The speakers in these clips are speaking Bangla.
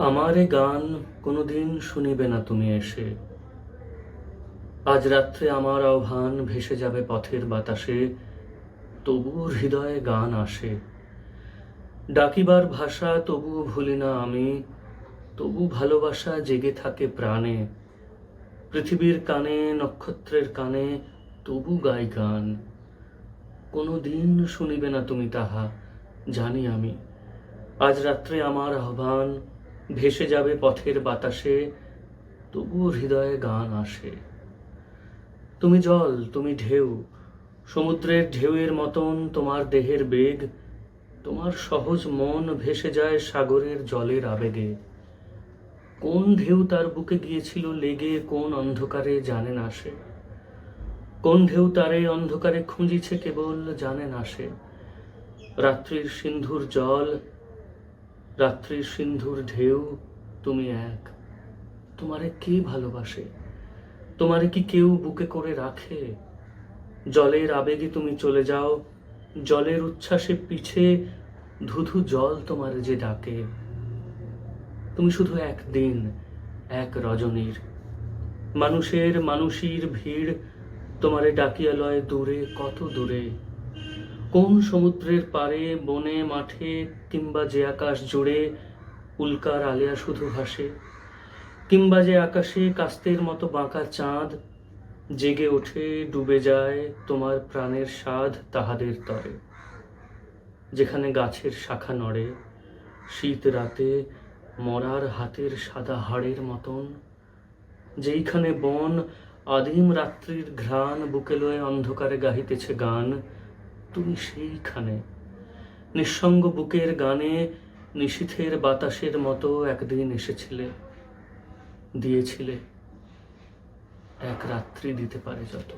আমারে গান কোনোদিন শুনিবে না তুমি এসে। আজ রাত্রে আমার আহ্বান ভেসে যাবে পথের বাতাসে, তবুও হৃদয়ে গান আসে। ডাকিবার ভাষা তবুও ভুলি না আমি তবু ভালোবাসা জেগে থাকে প্রাণে। পৃথিবীর কানে, নক্ষত্রের কানে তবু গাই গান। কোনো দিন শুনিবে না তুমি তাহা, জানি আমি। আজ রাত্রে আমার আহ্বান ভেসে যাবে পথের বাতাসে, তবুও হৃদয়ে গান আসে। তুমি জল, তুমি ঢেউ, সমুদ্রের ঢেউয়ের মতন তোমার দেহের বেগ, তোমার সহজ মন ভেসে যায় সাগরের জলের আবেগে। কোন ঢেউ তার বুকে গিয়েছিল লেগে, কোন অন্ধকারে জানে না সে। কোন ঢেউ তার এই অন্ধকারে খুঁজিছে কেবল জানে না সে। রাত্রির সিন্ধুর জল রাত্রির সিন্ধুর ঢেউ, তুমি এক। তোমারে কে ভালোবাসে? তোমারে কি কেউ বুকে করে রাখে? জলের আবেগে তুমি চলে যাও, জলের উচ্ছ্বাসে পিছে ধুধু জল তোমার যে ডাকে। তুমি শুধু একদিন, এক রজনীর। মানুষের মানুষীর ভিড় তোমারে ডাকিয়া লয় দূরে, কত দূরে? কোন সমুদ্রের পারে বনে, মাঠে কিংবা যে আকাশ জুড়ে উল্কার আলিয়া শুধু ভাসে? কিংবা যে আকাশে কাস্তের মতো বাঁকা চাঁদ জেগে ওঠে, ডুবে যায় তোমার প্রাণের স্বাদ তাহাদের তরে। যেখানে গাছের শাখা নড়ে, শীত রাতে মরার হাতের সাদা হাড়ের মতন। যেইখানে বন আদিম রাত্রির ঘ্রাণ বুকে লয়ে অন্ধকারে গাহিতেছে গান তুমি সেইখানে। নিঃসঙ্গ বুকের গানে নিশীথের বাতাসের মতো একদিন এসেছিলে, দিয়েছিলে। এক রাত্রি দিতে পারে যত।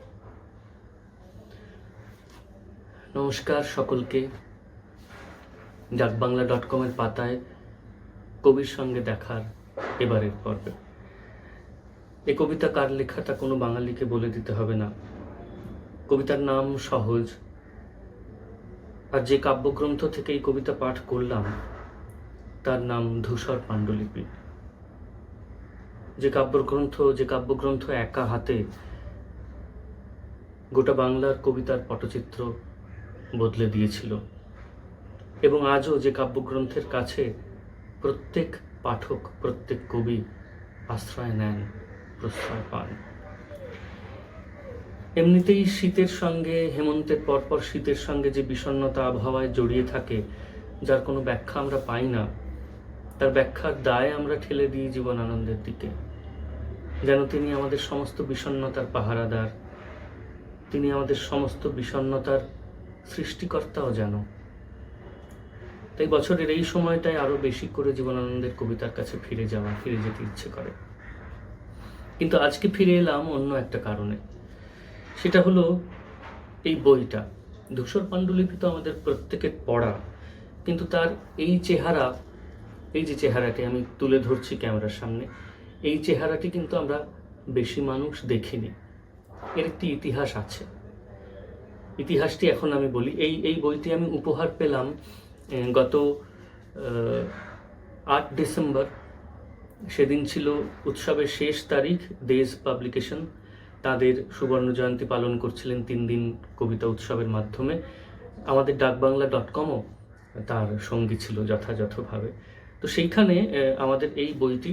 নমস্কার সকলকে। ডাকবাংলা ডট কমের পাতায় কবির সঙ্গে দেখার এবারের পর্বে। এ কবিতা কার লেখা তা কোনো বাঙালিকে বলে দিতে হবে না। কবিতার নাম সহজ। আর যে কাব্যগ্রন্থ থেকে এই কবিতা পাঠ করলাম, তার নাম ধূসর পাণ্ডুলিপি। যে কাব্যগ্রন্থ যে কাব্যগ্রন্থ একা হাতে, গোটা বাংলার কবিতার পটচিত্র বদলে দিয়েছিল। এবং আজও যে কাব্যগ্রন্থের কাছে প্রত্যেক পাঠক, প্রত্যেক কবি আশ্রয় নেন, প্রশ্রয় পান। এমনিতেই শীতের সঙ্গে, হেমন্তের পরপর শীতের সঙ্গে যে বিষণ্ণতা আবহাওয়ায় জড়িয়ে থাকে, যার কোনো ব্যাখ্যা আমরা পাই না। তার ব্যাখ্যার দায় আমরা ঠেলে দিই জীবন আনন্দের দিকে। যেন তিনি আমাদের সমস্ত বিষণ্ণতার পাহারাদার, তিনি আমাদের সমস্ত বিষণ্ণতার সৃষ্টিকর্তাও যেন। তাই বছরের এই সময়টায় আরও বেশি করে জীবনানন্দের কবিতার কাছে ফিরে যাওয়া, ফিরে যেতে ইচ্ছে করে। কিন্তু আজকে ফিরে এলাম অন্য একটা কারণে। সেটা হলো এই বইটা। ধূসর পাণ্ডুলিপি তো আমাদের প্রত্যেকের পড়া, কিন্তু তার এই চেহারা, এই যে চেহারাটি আমি তুলে ধরছি ক্যামেরার সামনে, এই চেহারাটি কিন্তু আমরা বেশি মানুষ দেখিনি। এর একটি ইতিহাস আছে। ইতিহাসটি এখন আমি বলি, এই এই বইটি আমি উপহার পেলাম গত আট ডিসেম্বর। সেদিন ছিল উৎসবের শেষ তারিখ দেশ পাবলিকেশন তাদের সুবর্ণ জয়ন্তী পালন করছিলেন তিন দিন কবিতা উৎসবের মাধ্যমে। আমাদের ডাকবাংলা ডট কমও তার সঙ্গী ছিল যথাযথভাবে। তো সেইখানে আমাদের এই বইটি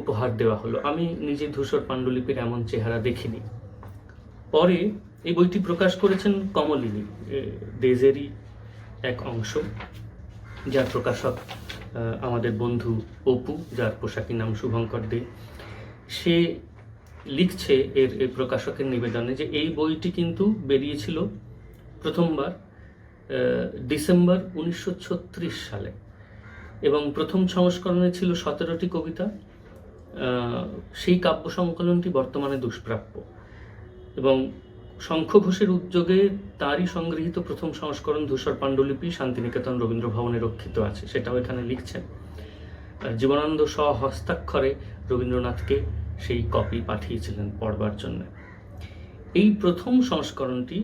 উপহার দেওয়া হলো। আমি নিজে ধূসর পাণ্ডুলিপির এমন চেহারা দেখিনি। পরে এই বইটি প্রকাশ করেছেন কমলিনী দেজেরই এক অংশ, যার প্রকাশক আমাদের বন্ধু অপু, যার পোশাকি নাম শুভঙ্কর দে। সে লিখছে এর এই প্রকাশকের নিবেদনে যে এই বইটি কিন্তু বেরিয়েছিল প্রথমবার ডিসেম্বর উনিশশো ছত্রিশ সালে। এবং প্রথম সংস্করণে ছিল সতেরোটি কবিতা সেই কাব্য সংকলনটি বর্তমানে দুষ্প্রাপ্য। এবং শঙ্খ ঘোষের উদ্যোগে তারই সংগৃহীত প্রথম সংস্করণ ধূসর পাণ্ডুলিপি শান্তিনিকেতন রবীন্দ্র ভবনে রক্ষিত আছে, সেটাও এখানে লিখছেন। জীবনানন্দ হস্তাক্ষরে রবীন্দ্রনাথকে সেই কপি পাঠিয়েছিলেন পড়বার জন্য। এই প্রথম সংস্করণটি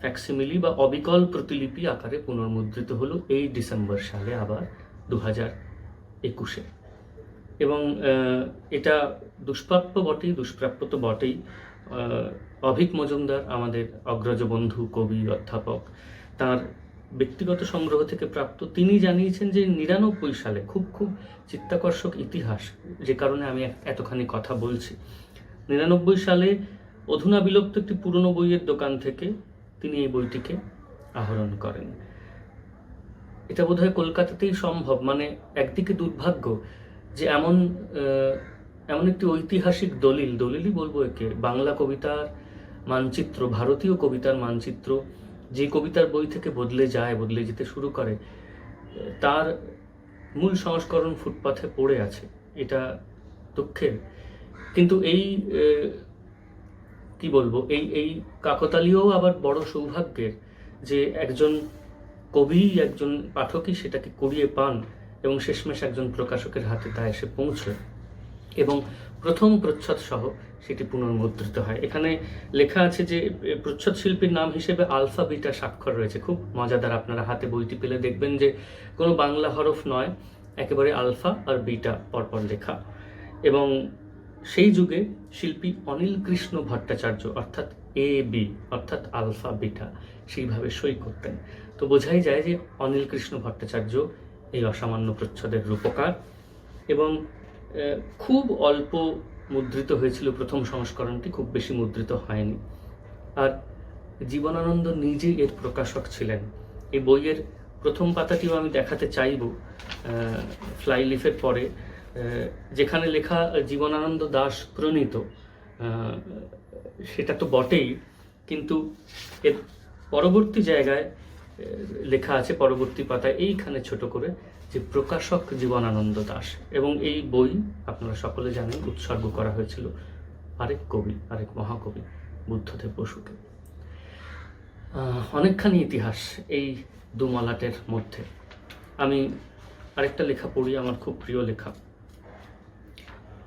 ফ্যাক্সিমিলি বা অবিকল প্রতিলিপি আকারে পুনর্মুদ্রিত হলো এই ডিসেম্বর সালে আবার দু হাজার একুশে। এবং এটা দুষ্প্রাপ্য বটেই, দুষ্প্রাপ্য তো বটেই। অভিক মজুমদার, আমাদের অগ্রজ বন্ধু, কবি, অধ্যাপক, তার ব্যক্তিগত সংগ্রহ থেকে প্রাপ্ত। তিনি জানিয়েছেন যে নিরানব্বই সালে খুব খুব চিত্তাকর্ষক ইতিহাস, যে কারণে আমি এতখানি কথা বলছি। নিরানব্বই সালে অধুনা বিলুপ্ত একটি পুরনো বইয়ের দোকান থেকে তিনি এই বইটিকে আহরণ করেন। এটা বোধহয় কলকাতাতেই সম্ভব মানে একদিকে দুর্ভাগ্য যে এমন এমন একটি ঐতিহাসিক দলিল, দলিলই বলব একে, বাংলা কবিতার মানচিত্র, ভারতীয় কবিতার মানচিত্র যে কবিতার বই থেকে বদলে যায়, বদলে যেতে শুরু করে, তার মূল সংস্করণ ফুটপাথে পড়ে আছে। এটা দুঃখের। কিন্তু এই কি বলব, এই এই কাকতালীয় আবার বড় সৌভাগ্যের যে একজন কবি, একজন পাঠকই সেটাকে কুড়িয়ে পান এবং শেষমেশ একজন প্রকাশকের হাতে তা এসে পৌঁছয় এবং প্রথম প্রচ্ছদ সহ সেটি পুনর্মুদ্রিত হয়। এখানে লেখা আছে যে প্রচ্ছদ শিল্পীর নাম হিসেবে আলফা বিটা স্বাক্ষর রয়েছে। খুব মজাদার আপনারা হাতে বইটি পেলে দেখবেন যে, কোনো বাংলা হরফ নয়, একেবারে আলফা আর বিটা পরপর লেখা। এবং সেই যুগে শিল্পী অনিল কৃষ্ণ ভট্টাচার্য, অর্থাৎ এ বি, অর্থাৎ আলফা বিটা, সেইভাবে সই করতেন। তো বোঝাই যায় যে, অনিল কৃষ্ণ ভট্টাচার্য এই অসামান্য প্রচ্ছদের রূপকার এবং খুব অল্প মুদ্রিত হয়েছিল প্রথম সংস্করণটি, খুব বেশি মুদ্রিত হয়নি। আর জীবনানন্দ নিজে এর প্রকাশক ছিলেন। এই বইয়ের প্রথম পাতাটিও আমি দেখাতে চাইব ফ্লাইলিফের পরে যেখানে লেখা, জীবনানন্দ দাস প্রণীত সেটা তো বটেই, কিন্তু এর পরবর্তী জায়গায় লেখা আছে পরবর্তী পাতায়, এইখানে ছোট করে যে প্রকাশক জীবনানন্দ দাস এবং এই বই আপনারা সকলে জানেন, উৎসর্গ করা হয়েছিল আরেক কবি, আরেক মহাকবি, বুদ্ধদেব বসুকে। অনেকখানি ইতিহাস এই দুমালাটের মধ্যে। আমি আরেকটা লেখা পড়ি, আমার খুব প্রিয় লেখা।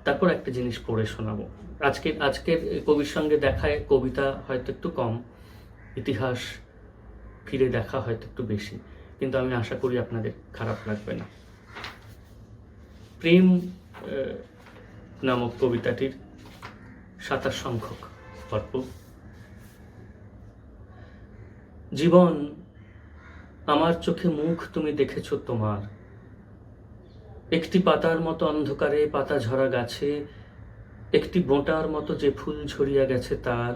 তারপর একটা জিনিস পড়ে শোনাবো। আজকে আজকের কবির সঙ্গে দেখায় কবিতা হয়তো একটু কম, ইতিহাস ফিরে দেখা হয়তো একটু বেশি, কিন্তু আমি আশা করি আপনাদের খারাপ লাগবে না। প্রেম নামক কবিতাটির সাতাশ সংখ্যক গল্প। জীবন, আমার চোখে মুখ তুমি দেখেছ তোমার। একটি পাতার মতো অন্ধকারে পাতা ঝরা গাছে, একটি বোঁটার মতো যে ফুল ঝরিয়া গেছে তার।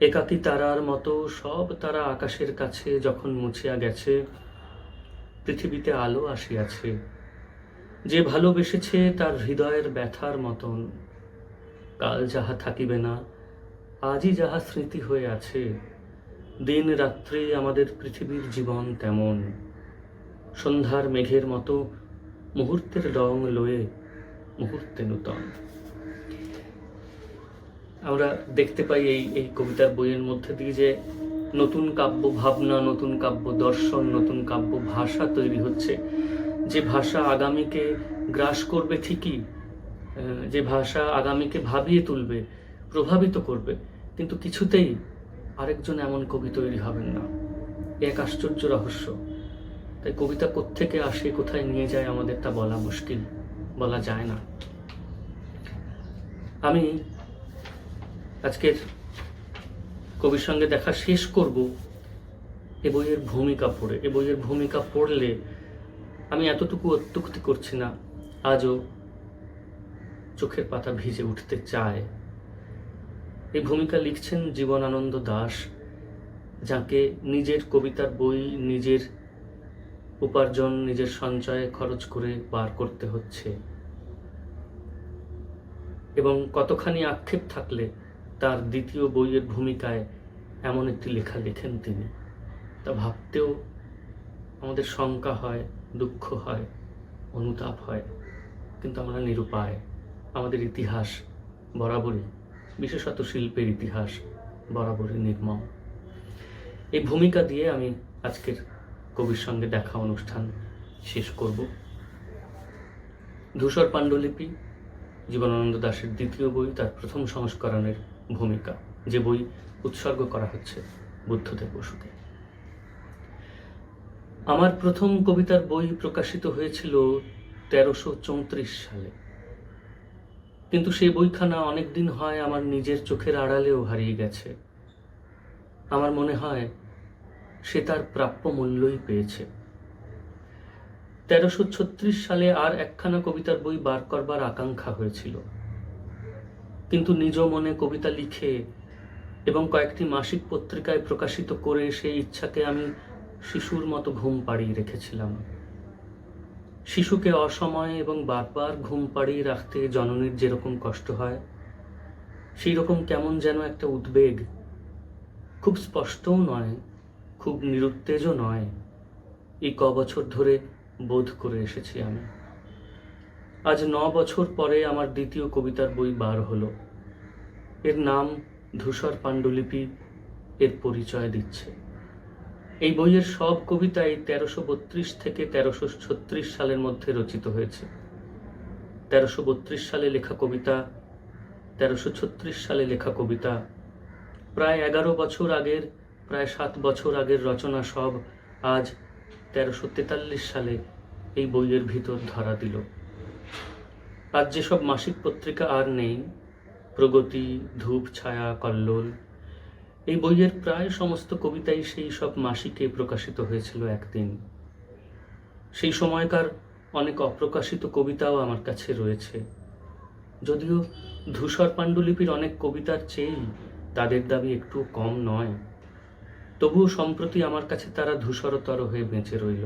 একাকী তারার মতো সব তারা আকাশের কাছে যখন মুছিয়া গেছে, পৃথিবীতে আলো আসিয়াছে। যে ভালোবেসেছে তার হৃদয়ের ব্যথার মতন। কাল যাহা থাকিবে না, আজই যাহা স্মৃতি হয়ে আছে, দিন রাত্রে আমাদের পৃথিবীর জীবন তেমন। সন্ধ্যার মেঘের মতো মুহূর্তের রং লয়ে মুহূর্তে নূতন। আমরা দেখতে পাই এই এই কবিতার বইয়ের মধ্যে দিয়ে যে নতুন কাব্য ভাবনা, নতুন কাব্য দর্শন, নতুন কাব্য ভাষা তৈরি হচ্ছে। যে ভাষা আগামীকে গ্রাস করবে ঠিকই যে ভাষা আগামীকে ভাবিয়ে তুলবে, প্রভাবিত করবে, কিন্তু কিছুতেই আরেকজন এমন কবি তৈরি হবেন না। এক আশ্চর্য রহস্য। তাই কবিতা কোত্থেকে আসে, কোথায় নিয়ে যায় আমাদের তা বলা মুশকিল, বলা যায় না। আমি আজকের কবির সঙ্গে দেখা শেষ করব এ বইয়ের ভূমিকা পড়ে। এ বইয়ের ভূমিকা পড়লে আমি এতটুকু অত্যুক্তি করছি না, আজও চোখের পাতা ভিজে উঠতে চায়। এই ভূমিকা লিখছেন জীবনানন্দ দাস, যাকে নিজের কবিতার বই, নিজের উপার্জন, নিজের সঞ্চয়ে খরচ করে বার করতে হচ্ছে। এবং কতখানি আক্ষেপ থাকলে তার দ্বিতীয় বইয়ের ভূমিকায় এমন একটি লেখা লেখেন তিনি। তা ভাবতেও আমাদের শঙ্কা হয়, দুঃখ হয়, অনুতাপ হয়, কিন্তু আমরা নিরুপায়। আমাদের ইতিহাস বরাবরই, বিশেষত শিল্পের ইতিহাস বরাবরই নির্মম। এই ভূমিকা দিয়ে আমি আজকের কবির সঙ্গে দেখা অনুষ্ঠান শেষ করব। ধূসর পাণ্ডুলিপি, জীবনানন্দ দাশের দ্বিতীয় বই, তার প্রথম সংস্করণের ভূমিকা যে বই উৎসর্গ করা হচ্ছে বুদ্ধদেব বসুকে। আমার প্রথম কবিতার বই প্রকাশিত হয়েছিল তেরোশো চৌত্রিশ সালে। কিন্তু সেই বইখানা অনেক দিন হয় আমার নিজের চোখের আড়ালেও হারিয়ে গেছে। আমার মনে হয় সে তার প্রাপ্য মূল্যই পেয়েছে। তেরোশো সালে আর একখানা কবিতার বই বার করবার আকাঙ্ক্ষা হয়েছিল। কিন্তু নিজ মনে কবিতা লিখে এবং কয়েকটি মাসিক পত্রিকায় প্রকাশিত করে সেই ইচ্ছাকে আমি শিশুর মতো ঘুম পাড়িয়ে রেখেছিলাম। শিশুকে অসময়ে এবং বারবার ঘুম পাড়িয়ে রাখতে জননীর যেরকম কষ্ট হয় সেই রকম কেমন যেন একটা উদ্বেগ। খুব স্পষ্টও নয়, খুব নিরুত্তেজও নয়, এই ক বছর ধরে বোধ করে এসেছি আমি। আজ ন বছর পরে আমার দ্বিতীয় কবিতার বই বার হলো। এর নাম ধূসর পাণ্ডুলিপি, এর পরিচয় দিচ্ছে। এই বইয়ের সব কবিতাই তেরোশো বত্রিশ থেকে তেরোশো ছত্রিশ সালের মধ্যে রচিত হয়েছে। তেরোশো বত্রিশ সালে লেখা কবিতা, তেরোশো ছত্রিশ সালে লেখা কবিতা, প্রায় এগারো বছর আগের, প্রায় সাত বছর আগের রচনা সব আজ তেরোশো তেতাল্লিশ সালে এই বইয়ের ভিতর ধরা দিল। আজ যেসব মাসিক পত্রিকা আর নেই, প্রগতি, ধূপ, ছায়া, কল্লোল, এই বইয়ের প্রায় সমস্ত কবিতাই সেই সব মাসিকে প্রকাশিত হয়েছিল একদিন। সেই সময়কার অনেক অপ্রকাশিত কবিতাও আমার কাছে রয়েছে। যদিও ধূসর পাণ্ডুলিপির অনেক কবিতার চেয়েই তাদের দাবি একটু কম নয়, তবুও সম্প্রতি আমার কাছে তারা ধূসরতর হয়ে বেঁচে রইল।